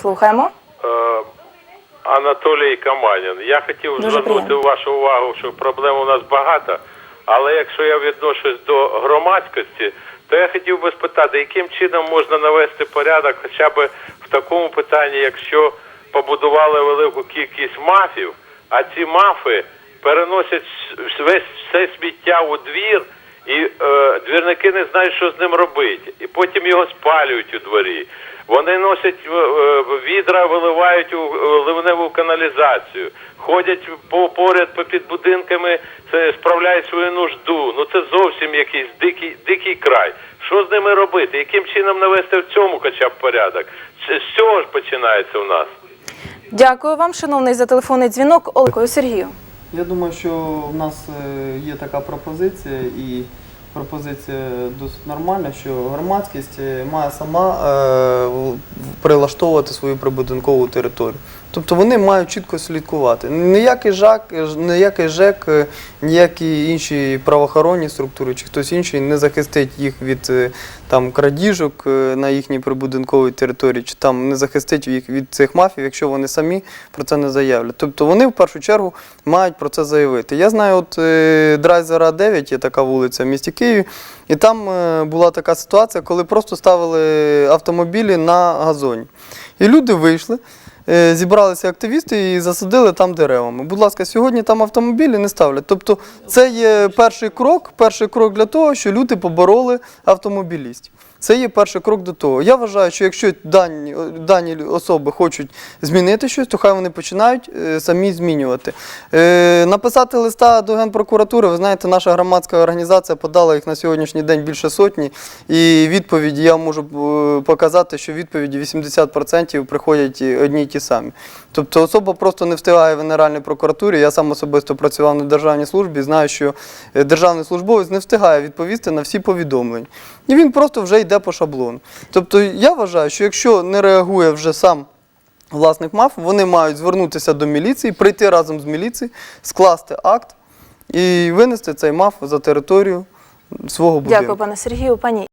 Слухаємо. Е, Анатолій Каманін. Я хотів Дуже звернути приємно. вашу увагу, що проблем у нас багато. Але якщо я відношусь до громадськості, то я хотів би спитати, яким чином можна навести порядок хоча б в такому питанні, якщо побудували велику кількість мафів, а ці мафи переносять весь все сміття у двір, і е, двірники не знають, що з ним робити. І потім його спалюють у дворі. Вони носять е, е, відра, виливають у е, ливневу каналізацію, ходять по поряд попід будинками, це справляють свою нужду. Ну це зовсім якийсь дикий дикий край. Що з ними робити? Яким чином навести в цьому хоча б порядок? З з цього ж починається у нас. Дякую вам, шановний, за телефонний дзвінок. Олекою Сергію. Я думаю, що в нас є така пропозиція, і пропозиція досить нормальна, що громадськість е, має сама е, прилаштовувати свою прибудинкову територію. Тобто вони мають чітко слідкувати. Ніякий ЖАК, ніякий ЖЕК, ніякі інші правоохоронні структури чи хтось інший не захистить їх від е, там крадіжок е, на їхній прибудинковій території, чи там не захистить їх від цих мафів, якщо вони самі про це не заявлять. Тобто вони в першу чергу мають про це заявити. Я знаю, от е, Драйзера 9 є така вулиця в місті Києві, і там була така ситуація, коли просто ставили автомобілі на газоні. І люди вийшли. Е, Зібралися активісти і засадили там деревами. Будь ласка, сьогодні там автомобілі не ставлять. Тобто, це є перший крок, перший крок для того, що люди побороли автомобілістів. Це є перший крок до того. Я вважаю, що якщо дані, дані особи хочуть змінити щось, то хай вони починають е, самі змінювати. Е, написати листа до Генпрокуратури, ви знаєте, наша громадська організація подала їх на сьогоднішній день більше сотні, і відповіді я можу е, показати, що відповіді 80% приходять одні й ті самі. Тобто особа просто не встигає в Генеральній прокуратурі. Я сам особисто працював на державній службі, знаю, що е, державний службовець не встигає відповісти на всі повідомлення. І він просто вже йде по шаблону. Тобто я вважаю, що якщо не реагує вже сам власник МАФ, вони мають звернутися до міліції, прийти разом з міліцією, скласти акт і винести цей МАФ за територію свого будинку. Дякую, пане Сергію. Пані